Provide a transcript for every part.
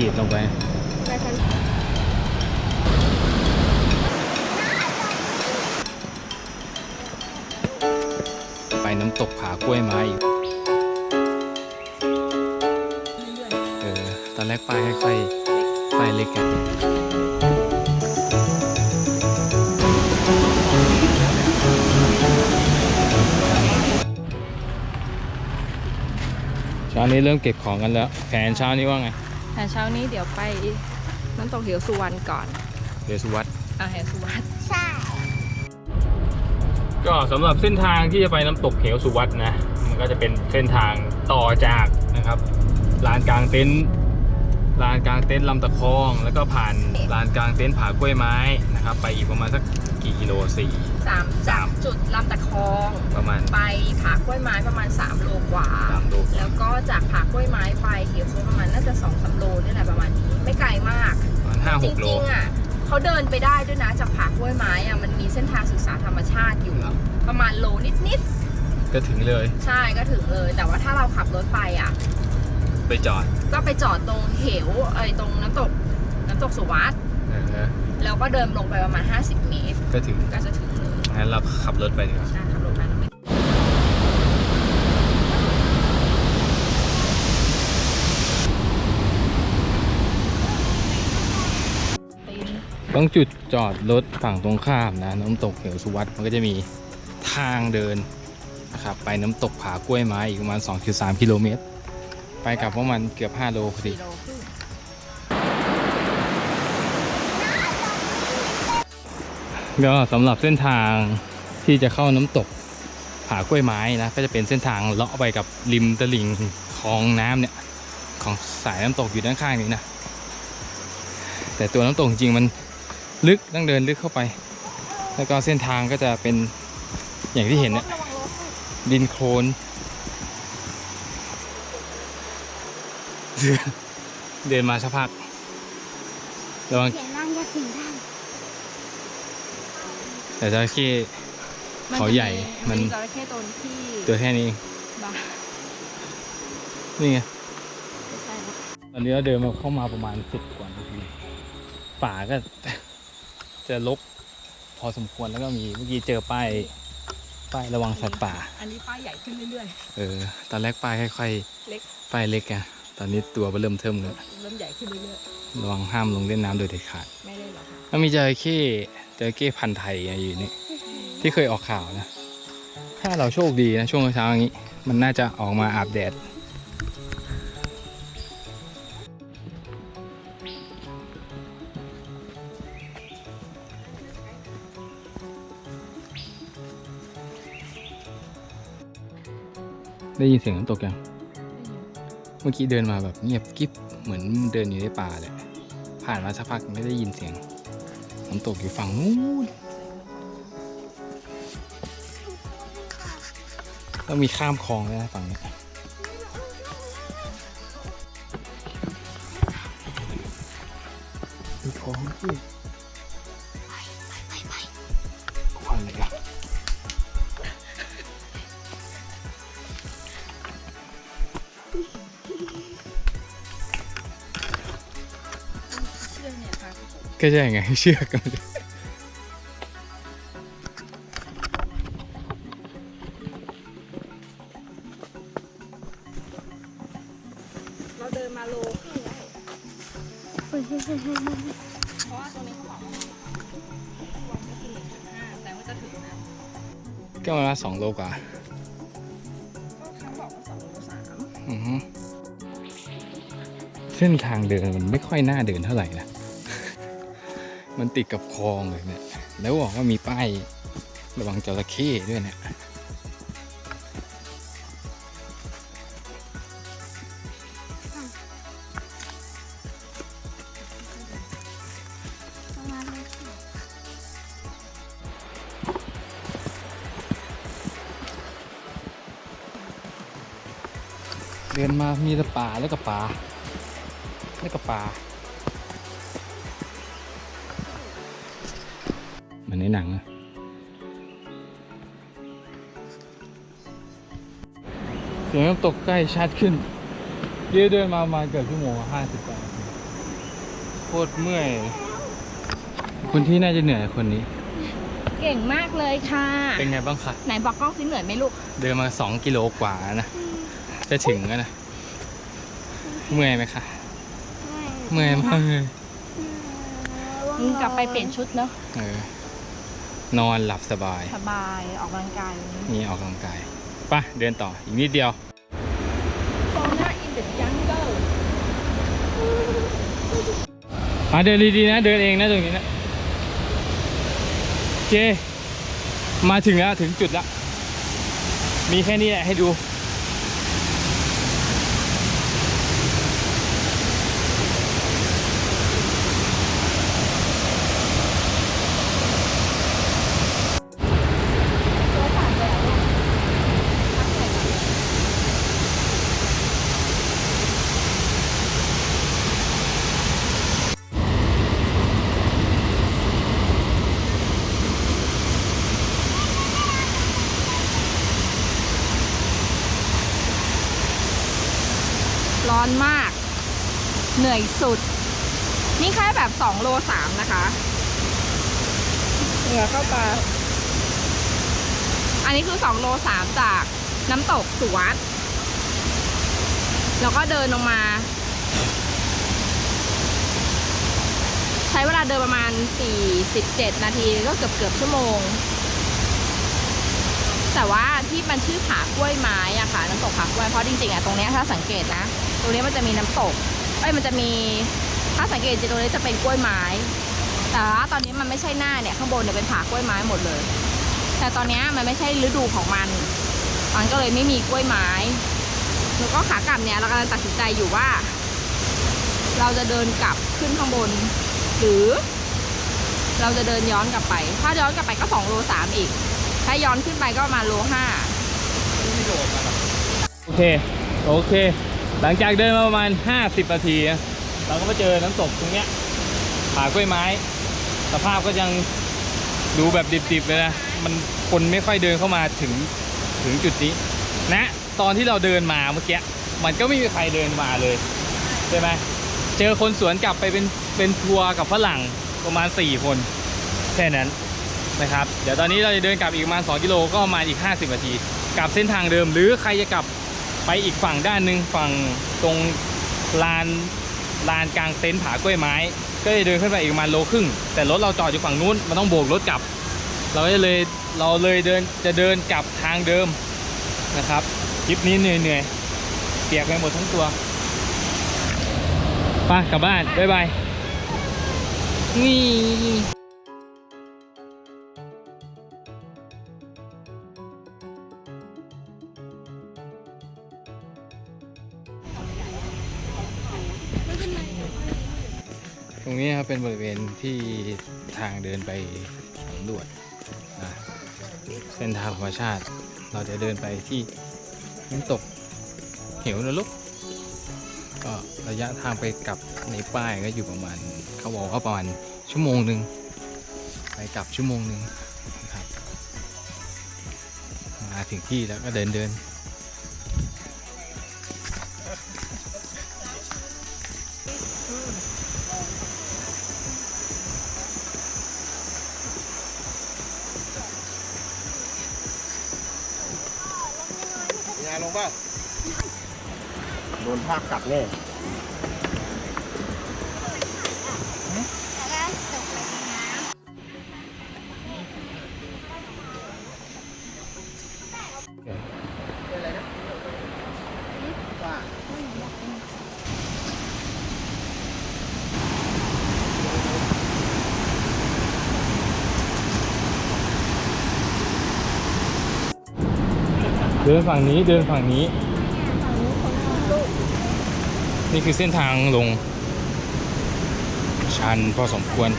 ขีดลงไปไปน้ำตกผากล้วยไม้อีกเออ ตอนแรกป้ายค่อยๆป้ายเล็กกันเช้านี้เริ่มเก็บของกันแล้ว แผนเช้านี้ว่าไง แต่เช้านี้เดี๋ยวไปน้ำตกเหวสุวรรณก่อนเดี๋ยวสุวัสดอ่าเหวสุวรรณก็สำหรับเส้นทางที่จะไปน้ำตกเหวสุวัสดนะ มันก็จะเป็นเส้นทางต่อจากนะครับลานกลางเต็นท์ ลานกลางเต็นท์ลำตะคอง แล้วก็ผ่านลานกลางเต็นท์ผากล้วยไม้นะครับ ไปอีกประมาณสักกี่กิโลสี่สามจากจุดลำตะคอง ประมาณไปผากล้วยไม้ประมาณ3โลกว่า สามโลแล้วก็จากผากล้วยไม้ไปเหวสุวรรณประมาณน่าจะ2อสโลนี่แหละประมาณนี้ไม่ไกลมาก ประมาณห้าจหกโลริงๆอะเขาเดินไปได้ด้วยนะจากผากล้วยไม้อะมันมีเส้นทางศึกษาธรรมชาติอยู่ประมาณโลนิดก็ถึงเลยๆใช่ก็ถึงเลย แต่ว่าถ้าเราขับรถไปอะ ไปจอดก็ไปจอดตรงเหวเอ้ยตรงน้ำตกน้ำตกสุวัสดเออแล้วก็เดินลงไปประมาณ 50 เมตร ก็ถึงก็จะถึงเลยงั้นเราขับรถไปดีกว่า ใช่ขับรถไปแล้วไม่ต้องจุดจอดรถฝั่งตรงข้ามนะ น้ำตกเหวสุวัสดมันก็จะมีทางเดินนะครับไปน้ำตกผากล้วยไม้อีกประมาณ 2.3 กิโลเมตร ไปกลับประมาณเกือบ5โลพอดีกิโลครึ่งก็สำหรับเส้นทางที่จะเข้าน้ำตกผากล้วยไม้นะ ก็จะเป็นเส้นทางเลาะไปกับริมตลิ่งคลองน้ำเนี่ย ของสายน้ำตกอยู่ด้านข้างนี้นะ แต่ตัวน้ำตกจริงๆมันลึกต้องเดินลึกเข้าไป แล้วก็เส้นทางก็จะเป็นอย่างที่เห็นเนี่ยดินโคลน เดินเดินมาสักพักระวังเสียงนั่งจะถึงได้แต่จระเข้เขาใหญ่มันมีจระเข้ตัวที่ตัวแค่นี้เองบ้านี่ไงไม่ใช่นะตอนนี้เราเดินมาเข้ามาประมาณสิบกว่านาทีป่าก็จะลกพอสมควรแล้วก็มีเมื่อกี้เจอป้ายป้ายระวังสัตว์ป่า อันนี้ป้ายใหญ่ขึ้นเรื่อยเออ ตอนแรกป้ายค่อยๆ เล็กๆป้ายเล็กอะ ตอนนี้ตัวเริ่มเทิมเลยเริ่มใหญ่ขึ้นเรื่อยระวังห้ามลงเล่นน้ำโดยเด็ดขาดๆไม่ได้หรอกค่ะแล้วมีจระเข้จระเข้พันธุ์ไทยอยู่นี่ที่เคยออกข่าวนะ ถ้าเราโชคดีนะช่วงเช้าอย่างนี้ มันน่าจะออกมาอาบแดดได้ยินเสียงน้ำตกยัง เมื่อกี้เดินมาแบบเงียบกิ๊บเหมือนเดินอยู่ในป่าเลยผ่านมาสักพักไม่ได้ยินเสียงน้ำตกอยู่ฝั่งนู้นต้องมีข้ามคลองเลยนะฝั่งนี้ ก็ใช่ไงเชือกกันเราเดินมาโลครึ่งแล้วเพราะว่าตรงนี้เขาบอกว่าวันก็คือหนึ่งจุดห้าแต่ว่าจะถึงนะก็ประมาณสองโลกว่าก็เขาบอกว่าสองโลสามอือฮึเส้นทางเดินมันไม่ค่อยน่าเดินเท่าไหร่นะ มันติดกับคลองเลยเนี่ย แล้วบอกว่ามีป้ายระวังจระเข้ด้วยเนี่ยประมาณนี้ค่ะเดินมามีแต่ป่าแล้วก็ป่าแล้วก็ป่า มือนในหนังอะเสียงน้ำตกใกล้ชัดขึ้นเดี๋ยวเดินมาประมาณเกือบชั่วโมงห้าสิบกว่านาทีคตรเมื่อย คนที่น่าจะเหนื่อยคนนี้ เก่งมากเลยค่ะ เป็นไงบ้างคะไหนบอกกล้องสิเหนื่อยไหมลูก เดินมา2กิโลกว่านะ จะถึงแล้วนะ เมื่อยไหมคะเมื่อยมากเลยมึงกลับไปเปลี่ยนชุดเนาะเออ นอนหลับสบาย สบายออกกำลังกายวันนี้นี่ออกกำลังกายไป่ะเดินต่ออีกนิดเดียวโซน่าอินเดอะจังเกิลอะเดินดีๆนะ เดินเองนะตรงนี้นะโอเค มาถึงแล้ว ถึงจุดแล้ว มีแค่นี้แหละให้ดู ตัวสั่นเลยเหรอลูกพักหน่อยก่อน ร้ อนมาก เหนื่อยสุด นี่แค่แบบ2โล3นะคะเหงื่อเข้าตาอันนี้คือ2โล3จากน้ำตกสุวัสดแล้วก็เดินลงมา ใช้เวลาเดินประมาณ 47 นาทีก็เกือบเกือบชั่วโมง แต่ว่าที่มันชื่อผากล้วยไม้อะค่ะน้ำตกผากล้วยเพราะจริงๆอะตรงเนี้ยถ้าสังเกตนะ ตรงเนี้ยมันจะมีน้ำตกเอ้ยมันจะมีถ้าสังเกตจริงๆตรงนี้จะเป็นกล้วยไม้ แต่ว่าตอนนี้มันไม่ใช่หน้าเนี่ยข้างบนเนี่ยเป็นผากล้วยไม้หมดเลย แต่ตอนเนี้ยมันไม่ใช่ฤดูของมัน มันก็เลยไม่มีกล้วยไม้แล้วก็ขากลับเนี่ยเรากำลังตัดสินใจอยู่ว่า เราจะเดินกลับขึ้นข้างบน หรือ เราจะเดินย้อนกลับไป ถ้าย้อนกลับไปก็2โล3อีก ถ้าย้อนขึ้นไปก็ประมาณโลห้าโอเค โอเค หลังจากเดินมาประมาณ 50 นาที เราก็มาเจอน้ำตกตรงเนี้ยผากล้วยไม้ สภาพก็ยังดูแบบดิบๆเลยนะ มันคนไม่ค่อยเดินเข้ามาถึงถึงจุดนี้นะ ตอนที่เราเดินมาเมื่อกี้มันก็ไม่มีใครเดินมาเลยใช่ไหมเจอคนสวนกลับไปเป็นเป็นทัวร์กับฝรั่งประมาณ 4 คนแค่นั้นนะครับ เดี๋ยวตอนนี้เราจะเดินกลับอีกประมาณ 2 กิโลก็ประมาณอีก 50 นาที กลับเส้นทางเดิม หรือใครจะกลับ ไปอีกฝั่งด้านหนึ่งฝั่งตรงลานลานกลางเต็นท์ผากล้วยไม้ ก็จะเดินขึ้นไปอีกประมาณโลครึ่ง แต่รถเราจอดอยู่ฝั่งนู้นมันต้องโบกรถกลับ เราก็เลยเราเลยเดินจะเดินกลับทางเดิมนะครับคลิปนี้เหนื่อยเหนื่อยๆเปียกไปหมดทั้งตัวไปกลับบ้านบ๊ายบายนี่ ตรงนี้ครับเป็นบริเวณที่ทางเดินไปสำรวจนะเส้นทางธรรมชาติ เราจะเดินไปที่น้ำตกเหวนรกก็ระยะทางไปกลับในป้ายก็อยู่ประมาณเขาบอกว่าประมาณชั่วโมงหนึ่งไปกลับชั่วโมงหนึ่งนะครับมาถึงที่แล้วก็เดินเดิน เปล่าโดนภาพกัดแน่ ดินฝั่งนี้เดินฝั่งนี้ นี่คือเส้นทางลง ชันพอสมควร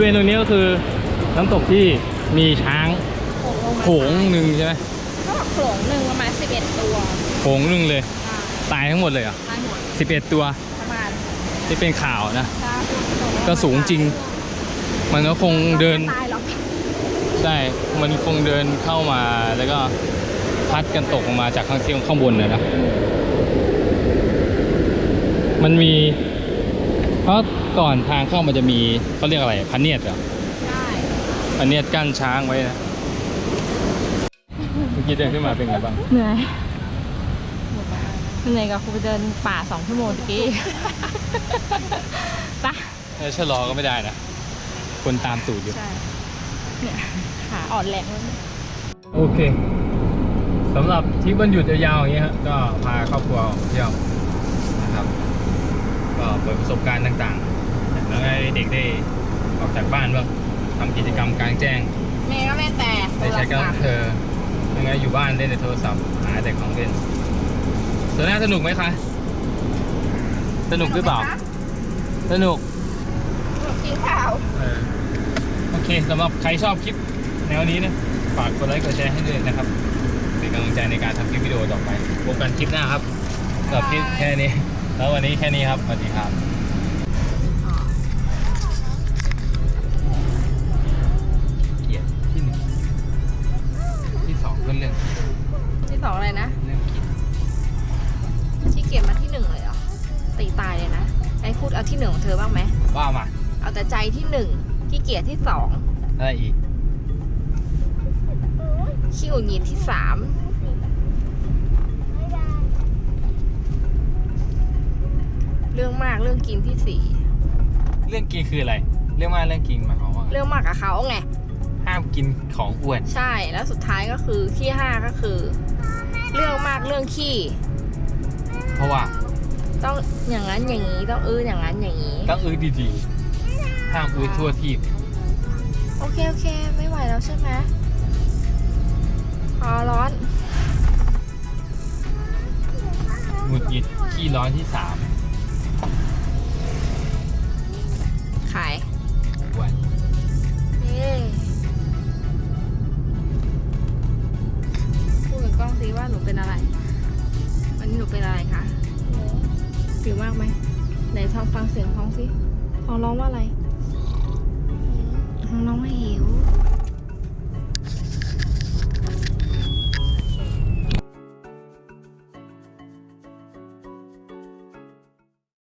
ริเวณตรงนี้ก็คือน้ำตกที่มีช้างโขงหนึ่งใช่ไหมก็โขลงหนึ่งประมาณ11 ตัวโผงนึงเลย ตายทั้งหมดเลยเหรอะตายหมดสิบเอ็ดตัวประมาณที่เป็นข่าวนะถ้าพูดตรงๆก็สูงจริง มันก็คงเดินไม่ตายหรอกใช่ มันคงเดินเข้ามาแล้วก็พัดกันตกลงมาจากข้างที่ข้างบนเลยนะ มันมีเพราะ ก่อนทางเข้ามันจะมีเขาเรียกอะไรพันเนียดเหรอใช่พันเนียดกั้นช้างไว้นะเมื่อกี้เดินขึ้นมาเป็นไงบ้างเหนื่อยเหนื่อยกับครูไปเดินป่าสองชั่วโมงตะกี้ปะเออชะลอก็ไม่ได้นะ คนตามตูดอยู่ใช่เนี่ยขาอ่อนแรงเลยโอเคสำหรับทริปวันหยุดยาวๆอย่างเงี้ยฮะก็พาครอบครัวออกเที่ยวนะครับ ก็เปิดประ สบการณ์ต่างๆ แล้วให้เด็กได้ออกจากบ้านบ้างทำกิจกรรมกลางแจ้งแม่ก็แม่แต่ได้ใช้กำลังเธอยังไงอยู่บ้านเล่นในโทรศัพท์หาแต่ของเล่นส่วนน่าสนุกไหมคะ สนุกหรือเปล่า สนุกกินข้าวเออโอเคสำหรับใครชอบคลิปแนวนี้นะฝากกดไลค์กดแชร์ให้ด้วยนะครับเป็นกำลังใจในการทำคลิปวิดีโอต่อไปพบกันคลิปหน้าครับสำหรับคลิปแค่นี้ แล้ววันนี้แค่นี้ครับสวัสดีครับ สองอะไรนะเรื่องกินที่เก็บมาที่หนึ่งเลยเหรอตีตายเลยนะไอ้พูดเอาที่หนึ่งของเธอบ้างไหมว่ามา เอาแต่ใจที่หนึ่งขี้เกียจที่สองอะไรอีกขี้หงุดหงิดที่สามเรื่องมากเรื่องกินที่สี่เรื่องกินคืออะไร เรื่องมากเรื่องกินหมายความว่าไงเรื่องมากกับเขาไง ห้ามกินของอ้วน ใช่แล้วสุดท้ายก็คือที่ห้าก็คือ เรื่องมากเรื่องขี้ เพราะว่าต้องอย่างนั้นอย่างนี้ต้องเอออย่างนั้นอย่างนี้ ต้องอื้อดีๆห้ามอื้อทั่วที่โอเคโอเค ไม่ไหวแล้วใช่ไหมพอร้อนหงุดหงิดขี้ร้อนที่สามขาย หนูเป็นอะไรคะหิวมากไหมไหนฟังฟังเสียงท้องสิท้องร้องว่าอะไรท้องร้องว่าหิว